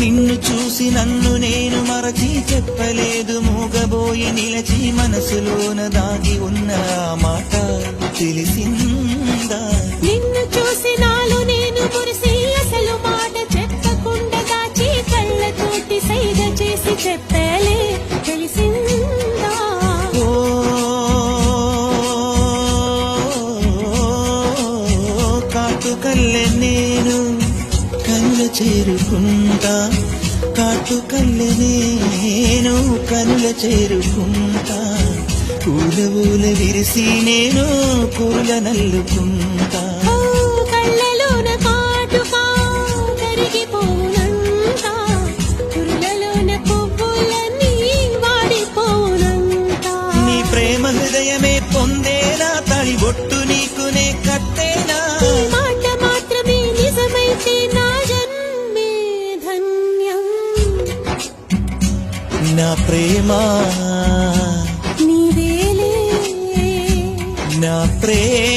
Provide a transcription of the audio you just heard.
నిన్ను చూసి నన్ను నేను మరచి చెప్పలేదు. మూగబోయి నిలచి మనసులోన దాగి ఉన్న మాట తెలిసిందా? నిన్ను చూసి నాలో నేను మురిసి అసలు మాట చెప్పకుండా దాచి కళ్ళతోటి సైగ చేసి చెప్ప కనుల చేరుకుంటా. కాటుకల్లె నేను కనుల చేరుకుంటా. పూల పూల విరిసి నేను పూల నల్లుకుంటా. నా ప్రేమ నా ప్రేమ.